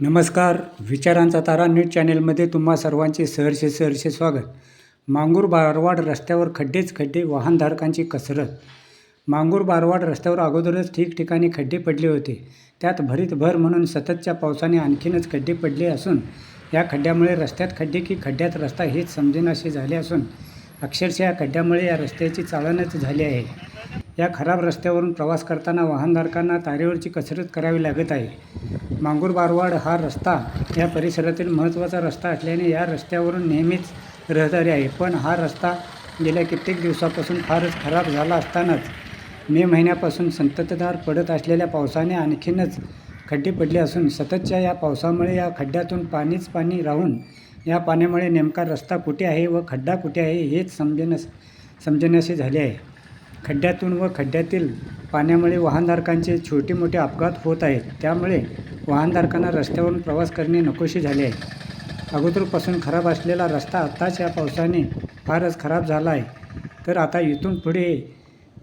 नमस्कार विचारांचा तारा न्यूज चॅनेलमध्ये तुम्हा सर्वांचे सहर्ष सहर्ष स्वागत. मांगूर बारवाड रस्त्यावर खड्डेच खड्डे वाहनधारकांची कसरत. मांगूर बारवाड रस्त्यावर अगोदरच ठिकठिकाणी खड्डे पडले होते. त्यात भरीत भर म्हणून सततच्या पावसाने आणखीनच खड्डे पडले असून या खड्ड्यामुळे रस्त्यात खड्डे की खड्ड्यात रस्ता हेच समजेनासे झाले असून अक्षरशः या खड्ड्यामुळे या रस्त्याची चालनच झाली आहे. या खराब रस्त्यावरून प्रवास करताना वाहनधारकांना तारेवरची कसरत करावी लागत आहे. मांगूर बारवाड हा रस्ता या परिसरातील महत्त्वाचा रस्ता असल्याने या रस्त्यावरून नेहमीच रहदारी आहे. पण हा रस्ता गेल्या कित्येक दिवसापासून फारच खराब झाला असतानाच मे महिन्यापासून संततधार पडत असलेल्या पावसाने आणखीनच खड्डे पडले असून सततच्या या पावसामुळे या खड्ड्यातून पाणीच पाणी राहून या पाण्यामुळे नेमका रस्ता कुठे आहे व खड्डा कुठे आहे हेच समजेनस समजण्याशी झाले आहे. खड्ड्यातून व खड्ड्यातील पाण्यामुळे वाहनधारकांचे छोटे मोठे अपघात होत आहेत. त्यामुळे वाहनधारकांना रस्त्यावरून प्रवास करणे नकोशी झाले आहे. अगोदरपासून खराब असलेला रस्ता आत्ताच या पावसाने फारच खराब झाला आहे. तर आता इथून पुढे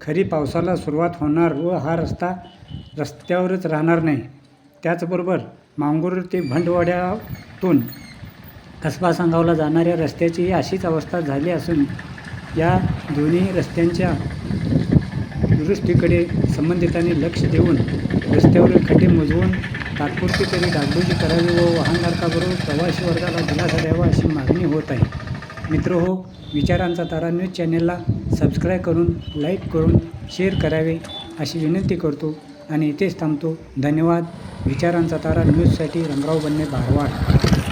खरी पावसाला सुरुवात होणार व हा रस्ता रस्त्यावरच राहणार नाही. त्याचबरोबर मांगूर ते भंडवाड्यातून कसबा सांगावला जाणाऱ्या रस्त्याची अशीच अवस्था झाली असून या दोन्ही रस्त्यांच्या दुरुस्तीकडे संबंधितांनी लक्ष देऊन रस्त्यावरील खड्डे मोजवून तात्पुरती तरी डागडुजी करावी व वाहनधारकाबरोबर प्रवासी वर्गाला दिलासा द्यावा अशी मागणी होत आहे. मित्र हो विचारांचा तारा न्यूज चॅनेलला सबस्क्राईब करून लाईक करून शेअर करावे अशी विनंती करतो आणि इथेच थांबतो. धन्यवाद. विचारांचा तारा न्यूजसाठी रंगराव बनणे भारवाड